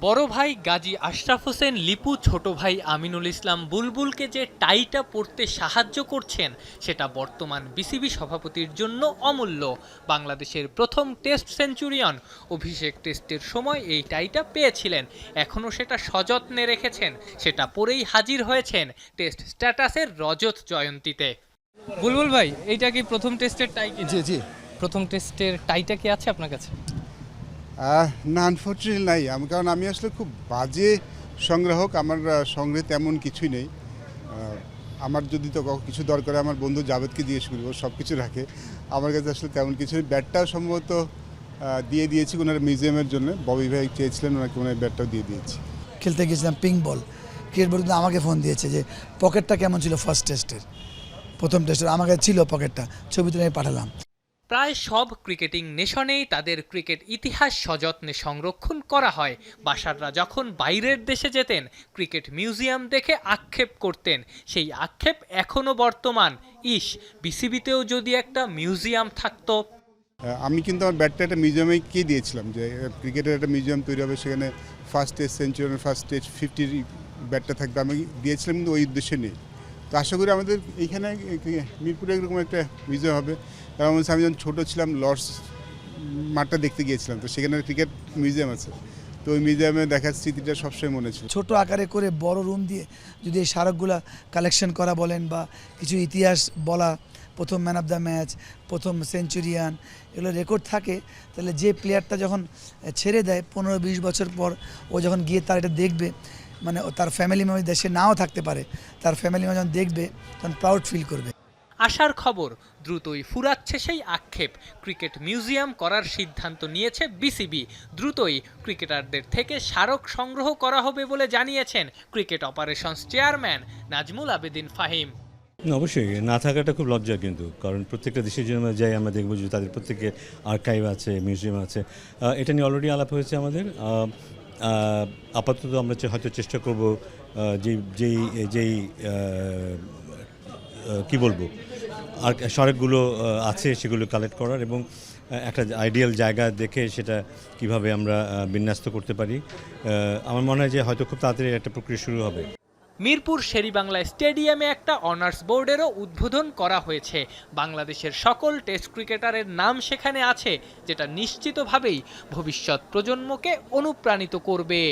বড় ভাই গাজী আশরাফ হোসেন লিপু ছোট ভাই আমিনুল ইসলাম বুলবুলকে যে টাইটা পড়তে সাহায্য করছেন সেটা বর্তমান বিসিবি সভাপতির জন্য অমূল্য। বাংলাদেশের প্রথম টেস্ট সেঞ্চুরিয়ন অভিষেক টেস্টের সময় এই টাইটা পেয়েছিলেন। এখনও সেটা সযত্নে রেখেছেন। সেটা পরেই হাজির হয়েছেন টেস্ট স্ট্যাটাসের রজত জয়ন্তীতে। বুলবুল ভাই এইটা কি প্রথম টেস্টের টাই কি? জি জি। প্রথম টেস্টের টাইটা কি আছে আপনার কাছে? না আনফর্চুনেটলি নাই। আমি কারণ আমি আসলে খুব বাজে সংগ্রাহক, আমার সংগ্রহে তেমন কিছুই নেই। আমার যদি তো কিছু দরকার আমার বন্ধু জাভেদকে জিজ্ঞেস ও সব কিছু রাখে। আমার কাছে আসলে তেমন কিছু নেই। ব্যাটটাও সম্ভবত দিয়ে দিয়েছি ওনার মিউজিয়ামের জন্য। ববি ভাই চেয়েছিলেন, ওনাকে ওনার ব্যাটটাও দিয়ে দিয়েছি। খেলতে গেছিলাম পিঙ্ক বল ক্রিকেট বোর্ড আমাকে ফোন দিয়েছে যে পকেটটা কেমন ছিল ফার্স্ট টেস্টের প্রথম টেস্টের আমাকে ছিল পকেটটা ছবি তুলে আমি পাঠালাম। প্রায় সব ক্রিকেটিং নেশনেই তাদের ক্রিকেট ইতিহাস সযত্নে সংরক্ষণ করা হয়। বাসাররা যখন বাইরের দেশে যেতেন, ক্রিকেট মিউজিয়াম দেখে আক্ষেপ করতেন। সেই আক্ষেপ এখনও বর্তমান। ইস, বিসিবিতেও যদি একটা মিউজিয়াম থাকতো। আমি কিন্তু আমার ব্যাটটা একটা মিউজিয়ামে কে দিয়েছিলাম যে ক্রিকেটের একটা মিউজিয়াম তৈরি হবে, সেখানে first test century first test ফিফটির ব্যাটটা থাকবে। আমি দিয়েছিলাম কিন্তু ওই উদ্দেশ্যে নেই। তো আশা করি আমাদের এইখানে মিরপুরে এরকম একটা মিউজিয়াম হবে। কারণ আমি যখন ছোটো ছিলাম, লর্ডস মাঠটা দেখতে গিয়েছিলাম। তো সেখানে ক্রিকেট মিউজিয়াম আছে। তো ওই মিউজিয়ামে দেখার স্মৃতিটা সবসময় মনে ছিল। ছোট আকারে করে বড় রুম দিয়ে যদি এই স্মারকগুলা কালেকশন করা বলেন বা কিছু ইতিহাস বলা, প্রথম ম্যান অফ দ্য ম্যাচ প্রথম সেঞ্চুরিয়ান এগুলো রেকর্ড থাকে, তাহলে যে প্লেয়ারটা যখন ছেড়ে দেয়, পনেরো বিশ বছর পর ও যখন গিয়ে তার এটা দেখবে মানে তার ফ্যামিলি মেম্বার দেশে নাও থাকতে পারে, তার ফ্যামিলি মেম্বার যখন দেখবে, তখন প্রাউড ফিল করবে। আশার খবর। দ্রুতই ফুরাচ্ছে সেই আক্ষেপ। ক্রিকেট মিউজিয়াম করার সিদ্ধান্ত নিয়েছে বিসিবি। দ্রুতই ক্রিকেটারদের থেকে স্মারক সংগ্রহ করা হবে বলে জানিয়েছেন cricket operations chairman Nazmul Abedin Fahim. অবশ্যই, না থাকাটা খুব লজ্জা কিন্তু, কারণ প্রত্যেকটা দেশের জন্য যাই, আমরা দেখব যে তাদের প্রত্যেকের আর্কাইভ আছে, মিউজিয়াম আছে। এটা নিয়ে অলরেডি আলাপ হয়েছে আমাদের। আপাতত আমরা হয়তো চেষ্টা করব যেই যেই যেই কি বলব? আর সড়কগুলো আছে সেগুলো কালেক্ট করার এবং একটা আইডিয়াল জায়গা দেখে সেটা কীভাবে আমরা বিন্যস্ত করতে পারি। আমার মনে হয় যে হয়তো খুব তাড়াতাড়ি একটা প্রক্রিয়া শুরু হবে। মিরপুর শেরিবাংলা স্টেডিয়ামে একটা অনার্স বোর্ডেরও উদ্বোধন করা হয়েছে। বাংলাদেশের সকল টেস্ট ক্রিকেটারের নাম সেখানে আছে, যেটা নিশ্চিতভাবেই ভবিষ্যৎ প্রজন্মকে অনুপ্রাণিত করবে।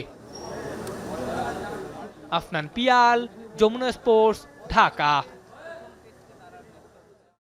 আফনান পিয়াল, যমুনা স্পোর্টস, ঢাকা।